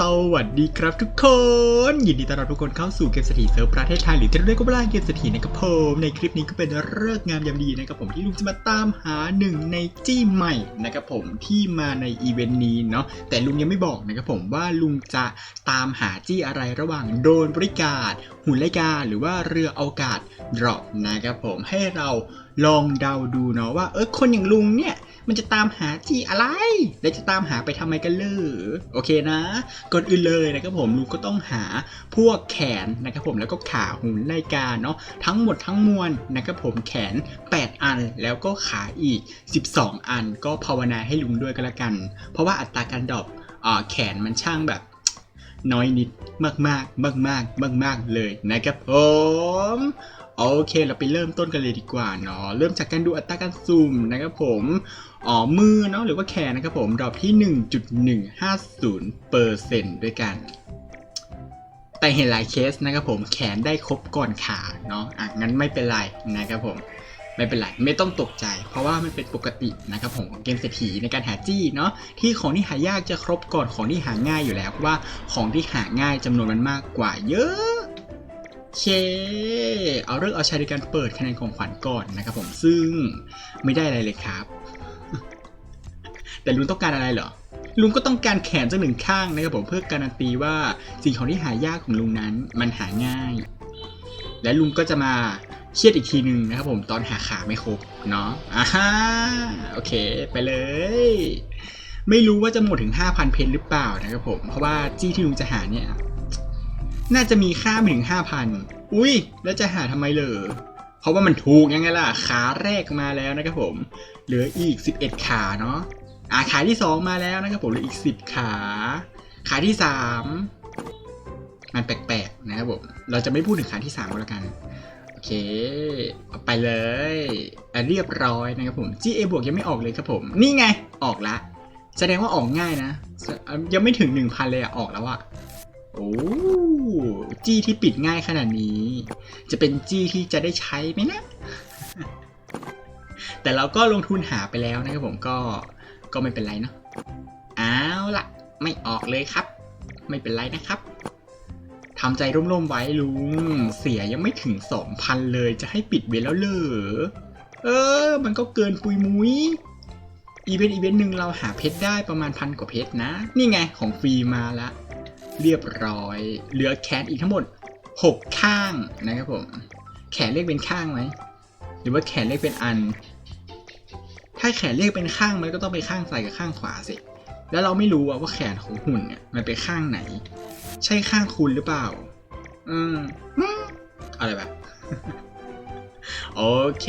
สวัสดีครับทุกคน ยินดีต้อนรับทุกคนเข้าสู่เกมสถีเซิร์ฟประเทศไทยหรือที่เรียกว่าเกมสถีนะครับผมในคลิปนี้ก็เป็นเลิกษ์งามยามดีนะครับผมที่ลุงจะมาตามหาหนึ่งในจี้ใหม่นะครับผมที่มาในอีเวนต์นี้เนาะแต่ลุงยังไม่บอกนะครับผมว่าลุงจะตามหาจี้อะไรระหว่างโดนบริการ หุ่นไลกาหรือว่าเรืออวกาศดรอปนะครับผมให้เรา ลองเดาดูเนาะว่า เออคนอย่างลุงเนี่ยมันจะตามหาจี้อะไร และจะตามหาไปทำไมกันเลยโอเคนะ ก่อนอื่นเลยนะครับผมลุงก็ต้องหาพวกแขนนะครับผมแล้วก็ขาหุ่นไลกาเนาะทั้งหมดทั้งมวลนะครับผมแขน 8 อันแล้วก็ขาอีก 12 อัน ก็ภาวนาให้ลุงด้วยก็แล้วกัน เพราะว่าอัตราการดรอปอ่าแขนมันช่างแบบน้อยนิดมากมากมากมากมากมากๆ เลยนะครับผม โอเค เราไปเริ่มต้นกันเลยดีกว่าเนาะเริ่มจากการดูอัตราการซูมนะครับผมอ๋อมือเนาะหรือว่าแขนนะครับผมดรอปที่ 1.150เปอร์เซ็นต์ด้วยกัน แต่เห็นหลายเคสนะครับผมแขนได้ครบก่อนขาเนาะอะงั้นไม่เป็นไรนะครับผมไม่เป็นไรไม่ต้องตกใจ เพราะว่ามันเป็นปกตินะครับผมของเกมเศรษฐีในการหาจี้เนาะที่ของที่หายากจะครบก่อนของที่หาง่ายอยู่แล้วเพราะว่าของที่หาง่ายจำนวนมันมากกว่าเยอะ เค เอาเรื่องเอาใช้ในการเปิดคะแนนของขวัญก่อนนะครับผมซึ่งไม่ได้อะไรเลยครับ แต่ลุงต้องการอะไรเหรอ ลุงก็ต้องการแขนสักหนึ่งข้างนะครับผมเพื่อการันตีว่าสิ่งของที่หายากของลุงนั้นมันหาง่าย และลุงก็จะมาเครียดอีกทีหนึ่งนะครับผมตอนหาขาไม่ครบเนาะอ่าฮะโอเค ไปเลย ไม่รู้ว่าจะหมดถึง 5,000 เพนหรือเปล่านะครับผมเพราะว่าจี้ที่ลุงจะหาเนี่ย น่าจะมีค่าไม่ถึง5,000อุ้ย แล้วจะหาทำไมเลยเพราะว่ามันถูกยังไงล่ะ ขาแรกมาแล้วนะครับผม เหลืออีก 11 ขาเนาะอ่าขาที่ 2 มาแล้วนะครับผมเหลืออีก 10 ขา ขาที่ 3 มันแปลกๆนะครับผม เราจะไม่พูดถึงขาที่3ก็แล้วกัน โอเคเอาไปเลยอะเรียบร้อยนะครับผม GA บวกยังไม่ออกเลยครับผม นี่ไงออกละ แสดงว่าออกง่ายนะสอะยังไม่ถึง 1,000 เลยอะออกแล้วอะ โอ้จี้ที่ปิดง่ายขนาดนี้ จะเป็นจี้ที่จะได้ใช้ไหมนะ แต่เราก็ลงทุนหาไปแล้วนะครับผมก็ก็ไม่เป็นไรเนาะเอาละไม่ออกเลยครับ ไม่เป็นไรนะครับทำใจร่มๆไว้ลุง เสียยังไม่ถึง2,000เลยจะให้ปิดเวแล้วเหรอเออ มันก็เกินปุยมุ้ยอีเวนต์อีเวนต์หนึ่งเราหาเพชรได้ประมาณพันกว่าเพชรนะ นี่ไงของฟรีมาละ เรียบร้อย เหลือแขนอีกทั้งหมด 6 ข้างนะครับผม แขนเรียกเป็นข้างไหม หรือว่าแขนเรียกเป็นอัน ถ้าแขนเรียกเป็นข้างมันก็ต้องไปข้างซ้ายกับข้างขวาสิ แล้วเราไม่รู้ว่าแขนของหุ่นเนี่ยมันเป็นข้างไหน ใช่ข้างคุณหรือเปล่า อืมอะไรแบบโอเค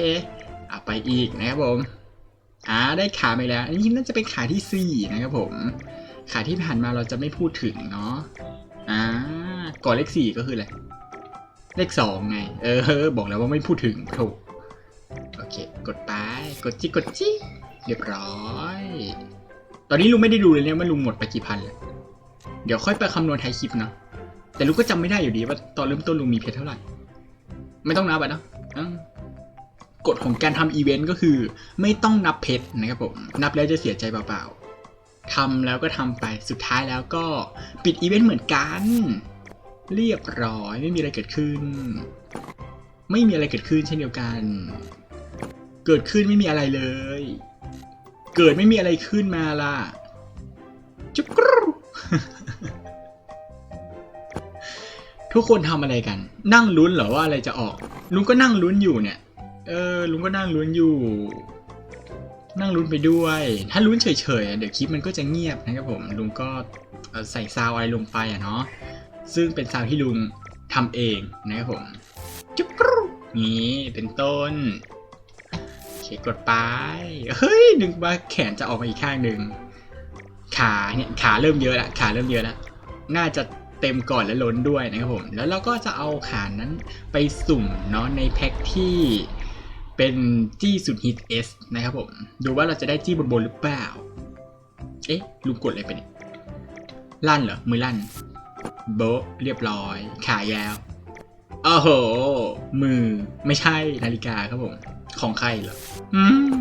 อะไปอีกนะครับผมอ่าได้ขาไปแล้ว อันนี้น่าจะเป็นขาที่สี่นะครับผม ขาที่ผ่านมาเราจะไม่พูดถึงเนาะอ่าก่อนเลขสี่ก็คืออะไร เลขสองไง เออ บอกแล้วว่าไม่พูดถึงถูกโอเค กดไป กดจิกดจิเรียบร้อย ตอนนี้ลุงไม่ได้ดูเลยเนี่ยว่าลุงหมดไปกี่พันแล้วเดี๋ยวค่อยไปคำนวณท้ายคลิปเนาะ แต่ลุงก็จำไม่ได้อยู่ดีว่าตอนเริ่มต้นลุงมีเพชรเท่าไหร่ ไม่ต้องนับอะเนาะกฎของการทำอีเวนต์ก็คือ ไม่ต้องนับเพชรนะครับผม นับแล้วจะเสียใจเปล่าๆ ทำแล้วก็ทำไปสุดท้ายแล้วก็ปิดอีเวนต์เหมือนกัน เรียบร้อยไม่มีอะไรเกิดขึ้น ไม่มีอะไรเกิดขึ้นเช่นเดียวกัน เกิดขึ้นไม่มีอะไรเลย เกิดไม่มีอะไรขึ้นมาล่ะจุกรูทุกคนทำอะไรกัน นั่งลุ้นเหรอว่าอะไรจะออก ลุงก็นั่งลุ้นอยู่เนี่ย เออ ลุงก็นั่งลุ้นอยู่ นั่งลุ้นไปด้วย ถ้าลุ้นเฉยๆเดี๋ยวคลิปมันก็จะเงียบนะครับผมลุงก็ใส่ซาวอะไรลงไปอะเนาะซึ่งเป็นซาวที่ลุงทำเองนะครับผมจุ๊บกรูนี้เป็นต้นโอเคกดไปเฮ้ยนึกว่าแขนจะออกมาอีกข้างหนึ่งขาเนี่ยขาเริ่มเยอะละขาเริ่มเยอะละน่าจะเต็มก่อนและล้นด้วยนะครับผม แล้วเราก็จะเอาขานั้นไปสุ่มเนาะในแพ็คที่ เป็นจี้สุดฮิต S นะครับผม ดูว่าเราจะได้จี้บนบนหรือเปล่า เอ๊ะลุงกดอะไรไปเนี่ยลั่นเหรอ มือลั่น โบเรียบร้อย ขายาวโอ้โห มือไม่ใช่นาฬิกาครับผม ของใครเหรอ อืม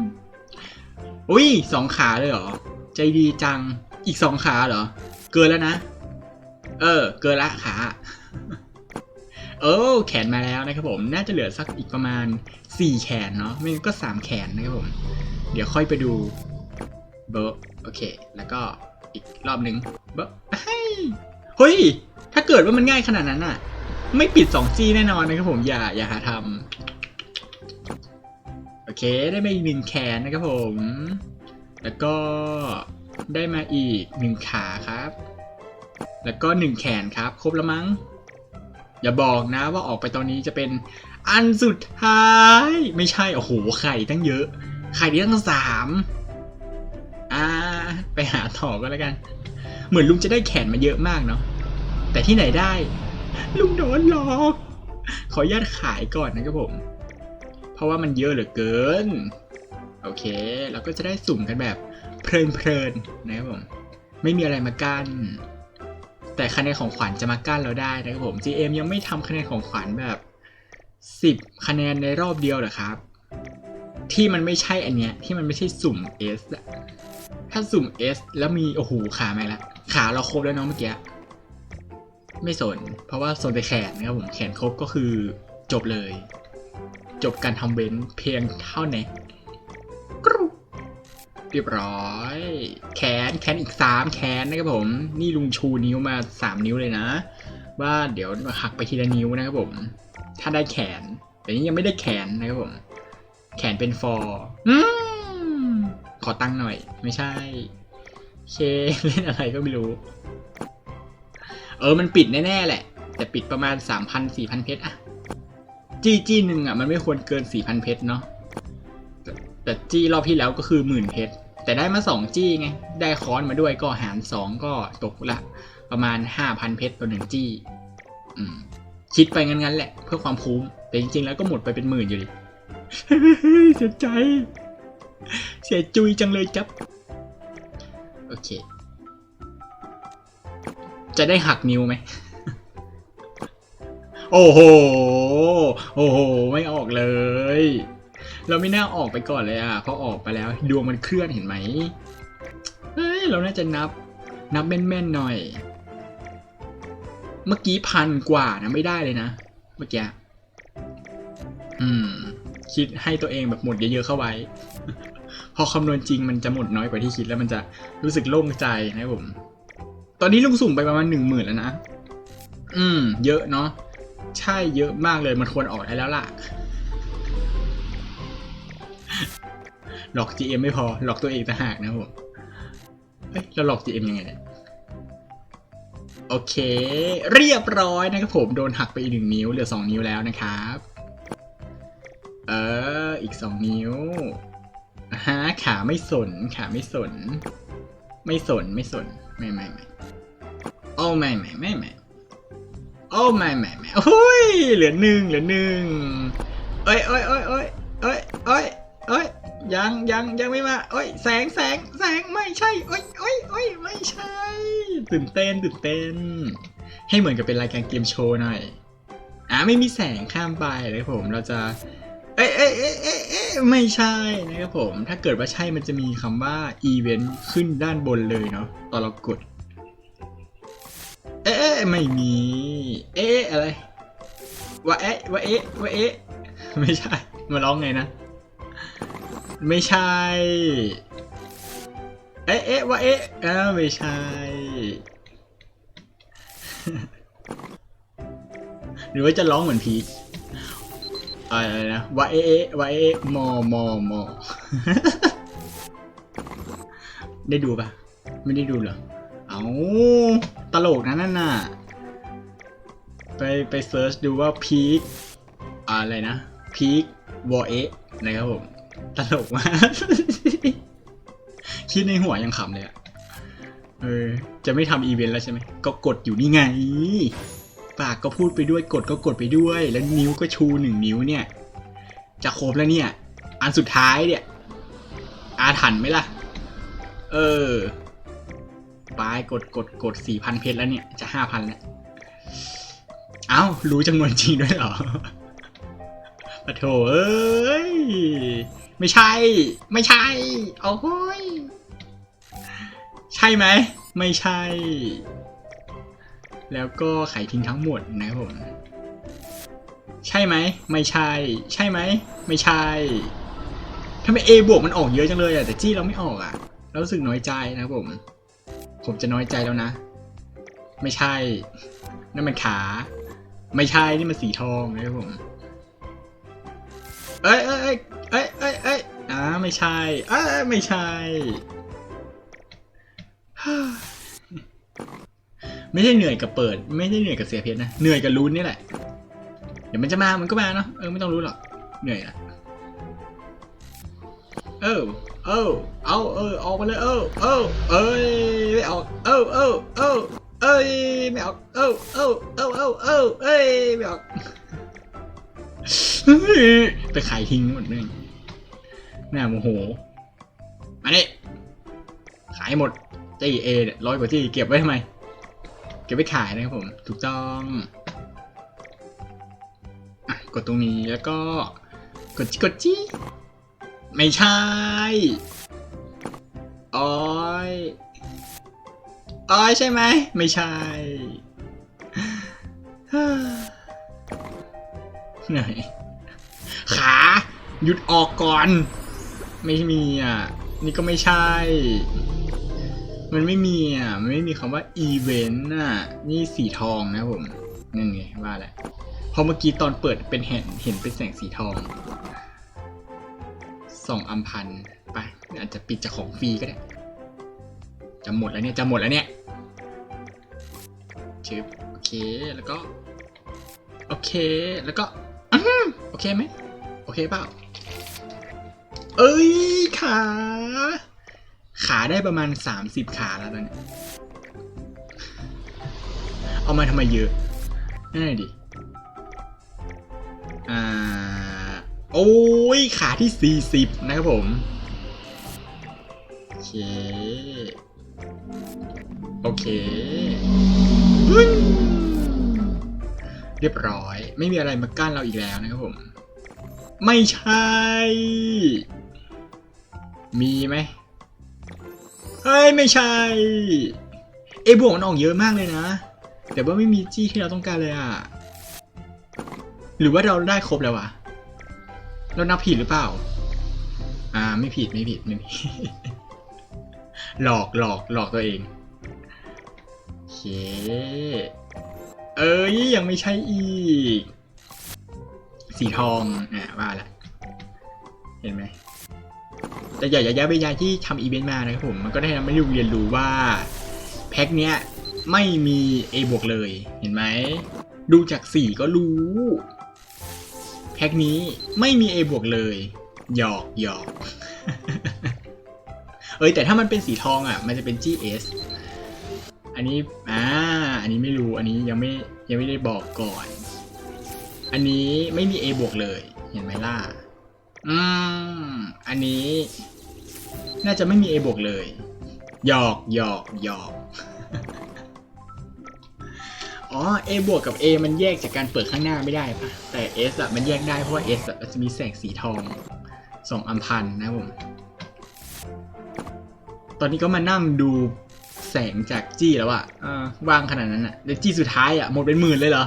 อุ้ยสองขาเลยเหรอ ใจดีจังอีกสองขาเหรอ เกินแล้วนะ เออ เกินละขา เออแขนมาแล้วนะครับผมน่าจะเหลือสักอีกประมาณ 4 แขนเนาะไม่งั้นก็ 3 แขนนะครับผม เดี๋ยวค่อยไปดูเบอร์โอเค แล้วก็อีกรอบหนึ่งเบอร์เฮ้ยเฮ้ย ถ้าเกิดว่ามันง่ายขนาดนั้นอะไม่ปิด 2G แน่นอนนะครับผมอย่าอย่าหาทำโอเคได้มาอีกหนึ่งแขนนะครับผม แล้วก็ได้มาอีกหนึ่งขาครับ แล้วก็หนึ่งแขนครับ ครบแล้วมั้ง อย่าบอกนะว่าออกไปตอนนี้จะเป็นอันสุดท้าย ไม่ใช่ โอ้โห ไข่ตั้งเยอะ ไข่ได้ตั้งสามอ่า ไปหาต่อก็แล้วกัน เหมือนลุงจะได้แขนมาเยอะมากเนาะ แต่ที่ไหนได้ ลุงโดนหลอก ขออนุญาตขายก่อนนะครับผม เพราะว่ามันเยอะเหลือเกิน โอเค เราก็จะได้สุ่มกันแบบเพลินๆนะครับผม ไม่มีอะไรมากั้น แต่คะแนนของขวัญจะมากั้นเราได้นะครับผม GM ยังไม่ทำคะแนนของขวัญแบบ 10 คะแนนในรอบเดียวเหรอครับ ที่มันไม่ใช่อันเนี้ยที่มันไม่ใช่สุ่ม S อะถ้าสุ่ม S แล้วมีโอ้โหขาไหมละขาเราครบแล้วเนาะเมื่อกี้ไม่สน เพราะว่าสนแต่แขนนะครับผมแขนครบก็คือจบเลย จบการทำเว้นเพียงเท่านี้ก เรียบร้อย แขนแขนอีกสามแขนนะครับผม นี่ลุงชูนิ้วมาสามนิ้วเลยนะ ว่าเดี๋ยวหักไปทีละนิ้วนะครับผม ถ้าได้แขน แต่นี้ยังไม่ได้แขนนะครับผม แขนเป็นฟอร์อขอตั้งค์หน่อย ไม่ใช่เคเล่นอะไรก็ไม่รู้ เออมันปิดแน่ๆแหละ แต่ปิดประมาณ3,000 4,000เพชรอะจีจีหนึ่งอะมันไม่ควรเกิน4,000เพชรเนาะแต่จี้รอบที่แล้วก็คือหมื่นเพชร แต่ได้มา 2 จี้ไง ได้ค้อนมาด้วยก็หาร 2 ก็ตกละประมาณ 5,000 เพชรต่อหนึ่งจี้คิดไปงั้นๆแหละ เพื่อความคุ้ม แต่จริงๆแล้วก็หมดไปเป็นหมื่นอยู่ดิเสียใจ เสียจุยจังเลยจับ โอเค จะได้หักนิ้วไหม โอ้โห โอ้โห ไม่ออกเลย เราไม่น่าออกไปก่อนเลยอะเพราะออกไปแล้ว ดวงมันเคลื่อนเห็นไหมเฮ้ยเราน่าจะนับ นับแม่นๆหน่อย เมื่อกี้พันกว่านะไม่ได้เลยนะ เมื่อกี้อืม คิดให้ตัวเองแบบหมดเยอะๆเข้าไว้ พอคำนวณจริงมันจะหมดน้อยกว่าที่คิดแล้วมันจะรู้สึกโล่งใจนะผม ตอนนี้ลุงสุ่มไปประมาณหนึ่งหมื่นแล้วนะ อืม เยอะเนาะใช่เยอะมากเลยมันควรออกได้แล้วล่ะ หลอก GM ไม่พอ หลอกตัวเองต่างหากนะผมเฮ้ยเราหลอก GM ยังไงเนี่ยโอเค เรียบร้อยนะครับผมโดนหักไปอีกหนึ่งนิ้วเหลือสองนิ้วแล้วนะครับ เออ อีกสองนิ้วฮะขาไม่สนขาไม่สน ไม่สนไม่สนไม่ไม่ไม่โอ้ไม่ไม่ไม่ไม่โอ้ไม่ไม่ไม่โอ้ยเหลือหนึ่งเหลือหนึ่งเอ้ยเอ้ยเอ้ยเอ้ยเอ้ยเอ้ย ยังยังยังไม่มาเอ้ยแสงแสงแสงไม่ใช่เอ้ยเอ้ยเอ้ยไม่ใช่ ตื่นเต้นตื่นเต้น ให้เหมือนกับเป็นรายการเกมโชว์หน่อยอ่าไม่มีแสงข้ามไปเลยผมเราจะเอ๊ะเอ๊ะเอ๊ะเอ๊ะเอ๊ะไม่ใช่นะครับผม ถ้าเกิดว่าใช่มันจะมีคำว่าอีเวนต์ขึ้นด้านบนเลยเนาะตอนเรากด เอ๊ะเอ๊ะไม่มี เอ๊ะอะไรว่าเอ๊ะว่าเอ๊ะว่าเอ๊ะไม่ใช่ มาร้องไงนะ ไม่ใช่ เอ๊ะเอ๊ะว่าเอ๊ะอ้าวไม่ใช่ หรือว่าจะร้องเหมือนพีคอะไรนะวาเอะเอะวาเอะมอมอมอได้ดูปะไม่ได้ดูเหรอ เอาตลกนะนั่นน่ะ ไปไปเซิร์ชดูว่าพีคอะไรนะพีควอเอะนะครับผม ตลกมาก คิดในหัวยังขำเลยอะเออ จะไม่ทำอีเวนต์แล้วใช่ไหม ก็กดอยู่นี่ไง ปากก็พูดไปด้วย กดก็กดไปด้วย แล้วนิ้วก็ชูหนึ่งนิ้วเนี่ย จะครบแล้วเนี่ย อันสุดท้ายเนี่ย อาถรรพ์ไหมล่ะ เออปายกดกดกดสี่พันเพชรแล้วเนี่ย จะห้าพันแล้ว เอ้า รู้จำนวนจริงด้วยเหรอปะโถเอ้ย ไม่ใช่ ไม่ใช่ โอ้โยใช่ไหม ไม่ใช่ แล้วก็ไขทิ้งทั้งหมดนะครับผม ใช่ไหม ไม่ใช่ ใช่ไหม ไม่ใช่ ทำไม A บวกมันออกเยอะจังเลยอะแต่จี้เราไม่ออกอะเรารู้สึกน้อยใจนะครับผม ผมจะน้อยใจแล้วนะ ไม่ใช่ นั่นมันขา ไม่ใช่ นี่มันสีทองนะครับผม เอ้ยเอ้ยเอ้ยเอ้ย อ่าไม่ใช่อ้ยไม่ใช่ ไม่ใช่เหนื่อยกับเปิด ไม่ได้เหนื่อยกับเสียเพชรนะ เหนื่อยกับลุ้นนี่แหละ เดี๋ยวมันจะมา มันก็มาเนาะ เออไม่ต้องรู้หรอก เหนื่อยละเออ เออ เอาเออออกมาเลย เออ เออ เอ้ยไม่ออก เออ เออ เออ เอ้ยไม่ออก เออ เออ เออ เออ เออ เอ้ยไม่ออกไปขายทิ้งหมดเลย น้าโมโหมาดิขายหมดจี้เอเนี่ยร้อยกว่าจี้เก็บไว้ทำไม เก็บไว้ขายนะครับผม ถูกต้องอกดตรงนี้แล้วก็กดจิกดจี้ไม่ใช่โอ้อยโอ้อยใช่ไหม ไม่ใช่เหนื่อยขา หยุดออกก่อน ไม่มีอะ นี่ก็ไม่ใช่ มันไม่มีอะ มันไม่มีคำว่าอีเวนต์อะ นี่สีทองนะผมนั่นไงว่าแหละพอเมื่อกี้ตอนเปิดเป็นเห็นเห็นเป็นแสงสีทองส่องอัมพันไปอาจจะปิดจากของฟรีก็ได้จะหมดแล้วเนี่ยจะหมดแล้วเนี่ยชึบโอเคแล้วก็โอเคแล้วก็อืโอเคไหมโอเคเปล่า เอ้ยขา ขาได้ประมาณ 30 ขาแล้วตอนนี้ เอามาทำไมเยอะนั่นดิ อ่า โอ้ย ขาที่ 40 นะครับผม โอเค โอเคเรียบร้อย ไม่มีอะไรมากั้นเราอีกแล้วนะครับผม ไม่ใช่ มีไหมเฮ้ยไม่ใช่เอบวกมันออกเยอะมากเลยนะ แต่ว่าไม่มีจี้ที่เราต้องการเลยอะหรือว่าเราได้ครบแล้วอะเรานับผิดหรือเปล่า อ่าไม่ผิดไม่ผิดไม่ผิดหลอกหลอกหลอกตัวเองโอเคเอ้ยยังไม่ใช่อีก สีทองอะว่าละเห็นไหม แต่อย่าอย่าย้ายไปยาที่ทำอีเวนต์มานะครับผมมันก็ได้ทำให้ลูกเรียนรู้ว่าแพ็คเนี้ยไม่มี A บวกเลยเห็นไหมดูจากสีก็รู้แพ็คนี้ไม่มี A บวกเลยหยอกหยอกเอ้ยแต่ถ้ามันเป็นสีทองอะ มันจะเป็น GS อันนี้อ่าอันนี้ไม่รู้อันนี้ยังไม่ยังไม่ได้บอกก่อน อันนี้ไม่มี A บวกเลย เห็นไหมล่ะอืมอันนี้ น่าจะไม่มี A บวกเลยหยอกหยอกหยอกอ๋อ A บวกกับ A มันแยกจากการเปิดข้างหน้าไม่ได้ปะแต่ S อะมันแยกได้เพราะว่า S อะจะมีแสงสีทองสองอัมพันนะผม ตอนนี้ก็มานั่งดูแสงจากจี้แล้วอะอ่าว่างขนาดนั้นอะแล้วจี้สุดท้ายอะหมดเป็นหมื่นเลยเหรอ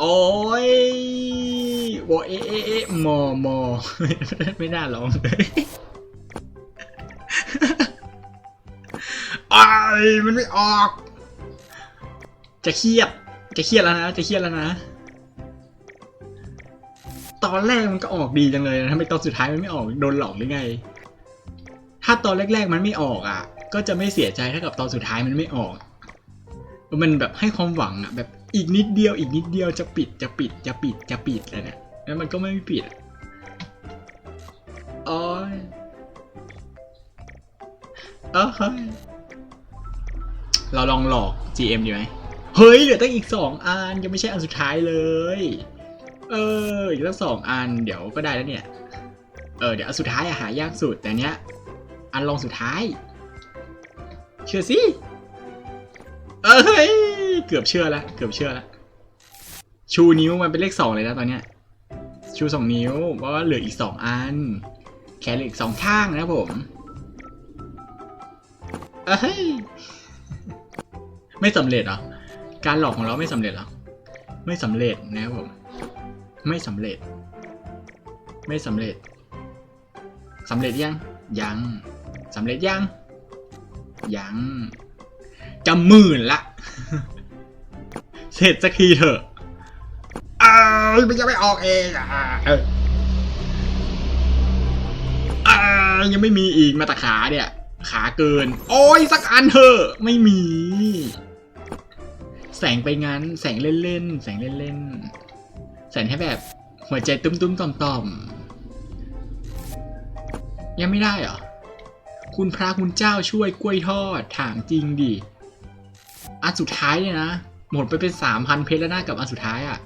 โอ้ยโอเอเอะเอมอมอไม่น่าร้องเลยไอ้มันไม่ออก จะเครียด จะเครียดแล้วนะ จะเครียดแล้วนะ ตอนแรกมันก็ออกดีจังเลยนะทำไมตอนสุดท้ายมันไม่ออก โดนหลอกหรือไง ถ้าตอนแรก ๆ มันไม่ออกอะ ก็จะไม่เสียใจถ้ากับตอนสุดท้ายมันไม่ออก มันแบบให้ความหวังอะ แบบ อีกนิดเดียวอีกนิดเดียวจะปิดจะปิดจะปิดจะปิดแล้วเนี่ยแล้วมันก็ไม่ปิดอะโอ้ยเออเฮ้ยเราลองหลอก GM ดีไหมเฮ้ยเหลือตั้งอีกสองอันยังไม่ใช่อันสุดท้ายเลย เอออีกตั้งสองอันเดี๋ยวก็ได้แล้วเนี่ย เออเดี๋ยวอันสุดท้ายอะหายากสุดแต่เนี้ย อันลองสุดท้าย เชื่อสิเอ้ย เกือบเชื่อแล้วเกือบเชื่อแล้วชูนิ้วมันเป็นเลขสองเลยนะตอนเนี้ยชูสองนิ้วเพราะว่าเหลืออีกสองอัน แขนเหลืออีกสองข้างนะผมเอ้ยไม่สำเร็จเหรอการหลอกของเราไม่สำเร็จเหรอไม่สำเร็จนะครับผม ไม่สำเร็จ ไม่สำเร็จสำเร็จยังยังสำเร็จยังยังจะหมื่นละ เสร็จสักทีเถอะอ้าวมันยังไม่ออกเองอะเอออ้าวยังไม่มีอีกมาตะขาเนี่ย ขาเกิน โอ้ยสักอันเถอะไม่มี แสงไปงั้น แสงเล่นๆแสงเล่นๆแสงให้แบบหัวใจตุ้มๆต่อมๆยังไม่ได้เหรอคุณพระคุณเจ้าช่วยกล้วยทอดถามจริงดิอันสุดท้ายเนี่ยนะ หมดไปเป็นสามพันเพชรแล้วนะกับอันสุดท้ายอะ่ะ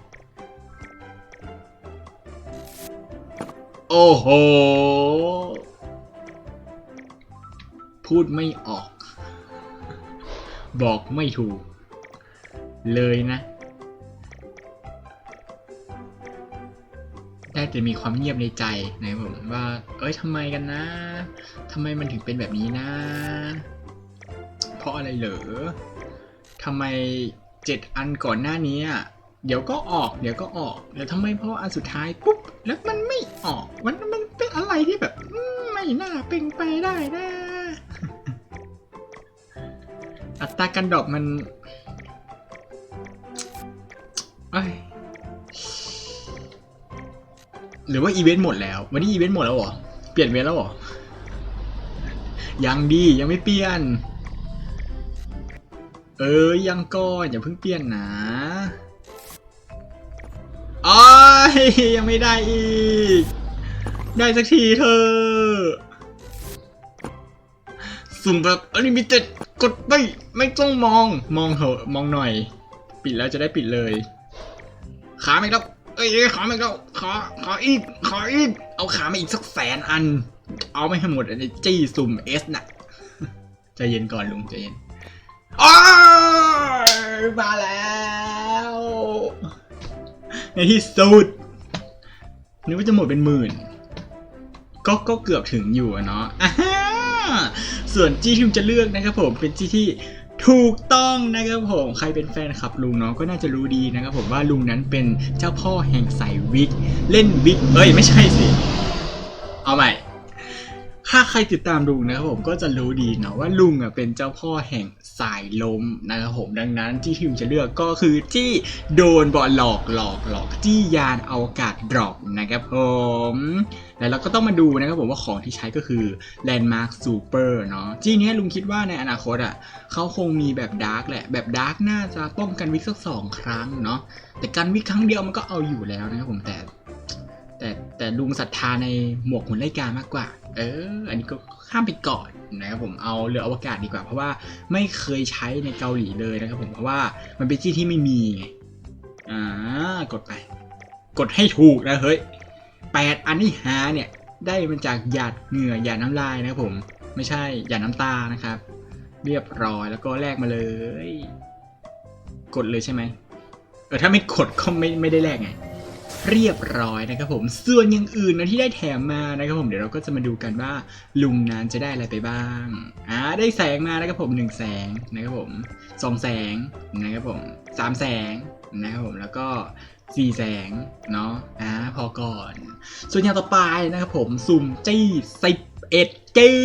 โอ้โห พูดไม่ออก บอกไม่ถูก เลยนะ ได้แต่มีความเงียบในใจนะผมว่า เอ้ยทำไมกันนะทำไมมันถึงเป็นแบบนี้นะ เพราะอะไรเหรอทำไม เจ็ดอันก่อนหน้านี้อะเดี๋ยวก็ออก เดี๋ยวก็ออกแล้วทำไมพออันสุดท้ายปุ๊บแล้วมันไม่ออกมันมันเป็นอะไรที่แบบไม่น่าเป็นไปได้นะอัตราการดรอปมันเอ้ยหรือว่าอีเวนต์หมดแล้ว วันนี้อีเวนต์หมดแล้วเหรอ เปลี่ยนเวนแล้วเหรอ ยังดียังไม่เปลี่ยน เอ้ยยังก่อนอย่าเพิ่งเปลี่ยนนะอ้ายยังไม่ได้อีก ได้สักทีเธอสุ่มแบบอลิมิเต็ดกดไม่ไม่ต้องมองมองเหอะมองหน่อย ปิดแล้วจะได้ปิดเลยขาไม่แล้วเอ้ยขาไม่แล้วขอขออีกขออีกเอาขามาอีกสักแสนอัน เอาไม่ให้หมดอันนี้จี้สุ่มเอสนะใจเย็นก่อนลุงใจเย็นอ้า มาแล้ว ในที่สุดนึกว่าจะหมดเป็นหมื่น ก็ก็เกือบถึงอยู่เนาะส่วนจี้ที่มจะเลือกนะครับผมเป็นจี้ที่ถูกต้องนะครับผมใครเป็นแฟนคลับลุงเนาะก็น่าจะรู้ดีนะครับผมว่าลุงนั้นเป็นเจ้าพ่อแห่งสายวิก เล่นวิก เอ้ยไม่ใช่สิ เอาใหม่ถ้าใครติดตามลุงนะครับผมก็จะรู้ดีเนาะว่าลุงอะเป็นเจ้าพ่อแห่ง สายลมนะครับผมดังนั้นที่ทีมจะเลือกก็คือที่โดนบอลหลอกหลอกหลอกที่ยานอวกาศดรอปนะครับผมแล้วเราก็ต้องมาดูนะครับผมว่าของที่ใช้ก็คือ Landmark Super เนาะจี้นี้ลุงคิดว่าในอนาคตอะเขาคงมีแบบดาร์กแหละ แบบดาร์กน่าจะป้องกันวิกสักสองครั้งเนาะแต่การวิกครั้งเดียวมันก็เอาอยู่แล้วนะครับผมแต่แต่แต่ลุงศรัทธาในหมวกหุ่นไล่กามากกว่า เออ อันนี้ก็ข้ามไปก่อน นะครับผมเอาเรืออวกาศดีกว่า เพราะว่าไม่เคยใช้ในเกาหลีเลยนะครับผมเพราะว่ามันเป็นที่ที่ไม่มีไงอ่ากดไป กดให้ถูกนะเฮ้ยแปดอันที่หาเนี่ยได้มาจากหยาดเหงื่อหยาดน้ำลายนะครับผม ไม่ใช่หยาดน้ำตานะครับ เรียบร้อยแล้วก็แลกมาเลย กดเลยใช่ไหมเออถ้าไม่กดก็ไม่ไม่ได้แลกไง เรียบร้อยนะครับผม ส่วนอย่างอื่นนะที่ได้แถมมานะครับผมเดี๋ยวเราก็จะมาดูกันว่าลุงนั้นจะได้อะไรไปบ้างอ่าได้แสงมานะครับผมหนึ่งแสงนะครับผมสองแสงนะครับผมสามแสงนะครับผมแล้วก็สี่แสงเนาะอ่าพอก่อน ส่วนอย่างต่อไปนะครับผมสุ่มจี้สิบเอ็ดจี้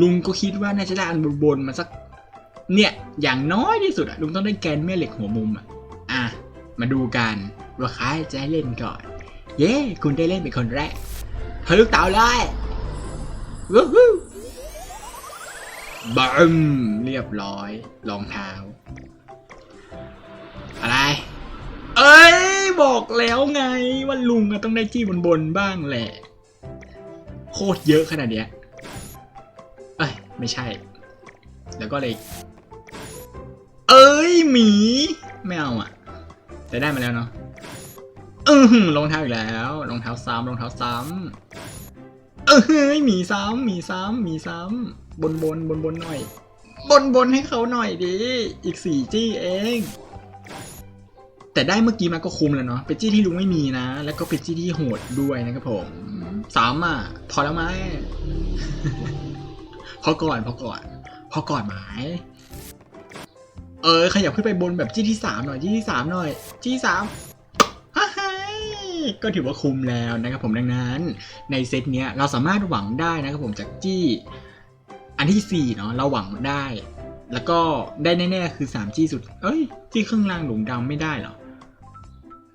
ลุงก็คิดว่าน่าจะได้อันบนๆมาสักเนี่ยอย่างน้อยที่สุดอะลุงต้องได้แกนแม่เหล็กหัวมุมอะอะ มาดูกันว่าใครจะเล่นก่อน เย้ คุณได้เล่นเป็นคนแรกเฮ้ยลูกเต๋าเลยวู้ฮู้บัมเรียบร้อยรองเท้า อะไร เอ้ย บอกแล้วไงว่าลุงต้องได้จี้บนบนบ้างแหละ โคตรเยอะขนาดเนี้ยเอ้ย ไม่ใช่ แล้วก็เลย เอ้ยหมี ไม่เอาอะ แต่ได้มาแล้วเนาะอือหือรองเท้าอีกแล้วรองเท้าซ้ำรองเท้าซ้ำเออเฮ้ยมีซ้ำมีซ้ำมีซ้ำบนบนบนบนหน่อย บนบนให้เขาหน่อยดิอีกสี่จี้เอง แต่ได้เมื่อกี้มาก็คุ้มแล้วเนาะเป็นจี้ที่ลุงไม่มีนะ แล้วก็เป็นจี้ที่โหดด้วยนะครับผมสามอะพอแล้วไหมพอก่อนพอก่อนพอก่อนไหม เออ ขยับขึ้นไปบนแบบจี้ที่สามหน่อยจี้ที่สามหน่อยจี้ที่สามก็ถือว่าคุ้มแล้วนะครับผมดังนั้น ในเซตเนี้ยเราสามารถหวังได้นะครับผมจากจี้อันที่สี่เนาะเราหวังได้ แล้วก็ได้แน่ๆคือ3จี้สุด เอ้ย จี้เครื่องรางหลุมดำไม่ได้เหรอ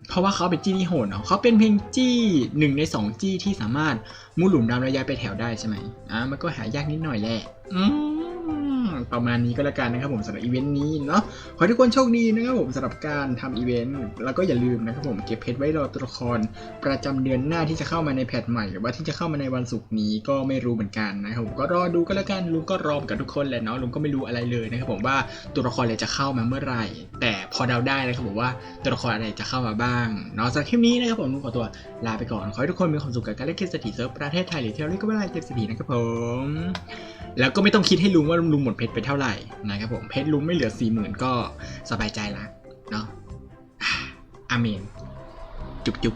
เพราะว่าเขาเป็นจี้ที่โหดเนาะเขาเป็นเพียงจี้หนึ่งในสองจี้ที่สามารถมุดหลุมดำระยะไปแถวได้ใช่ไหมอะมันก็หายากนิดหน่อยแหละอืม ประมาณนี้ก็แล้วกันนะครับผมสำหรับอีเวนต์นี้เนาะขอให้ทุกคนโชคดีนะครับผมสำหรับการทำอีเวนต์แล้วก็อย่าลืมนะครับผมเก็บเพชรไว้รอตัวละคร ประจำเดือนหน้าที่จะเข้ามาในแพทใหม่ หรือว่าที่จะเข้ามาในวันศุกร์นี้ก็ไม่รู้เหมือนกันนะครับผมก็รอดูก็แล้วกันลุงก็รอมกับทุกคนแหละเนาะลุงก็ไม่รู้อะไรเลยนะครับผมว่าตัวละครอะไรจะเข้ามาเมื่อไหร่ แต่พอเดาได้นะครับผมว่าตัวละครอะไรจะเข้ามาบ้างเนาะสำหรับคลิปนี้นะครับผมลุงขอตัวลาไปก่อนขอให้ทุกคนมีความสุขกับการเล่นเกมสถิติเซิร์ฟประเทศไทยหรือที่เราเรียกว่าเกมสถิตินะครับผมแล้วก็ไม่ต้องคิดให้ลุงว่าลุงหมดเพชรไปเท่าไหร่นะครับผมเพชรลุ้มไม่เหลือสี่หมื่นก็สบายใจละเนาะอาเมน จุ๊บจุ๊บ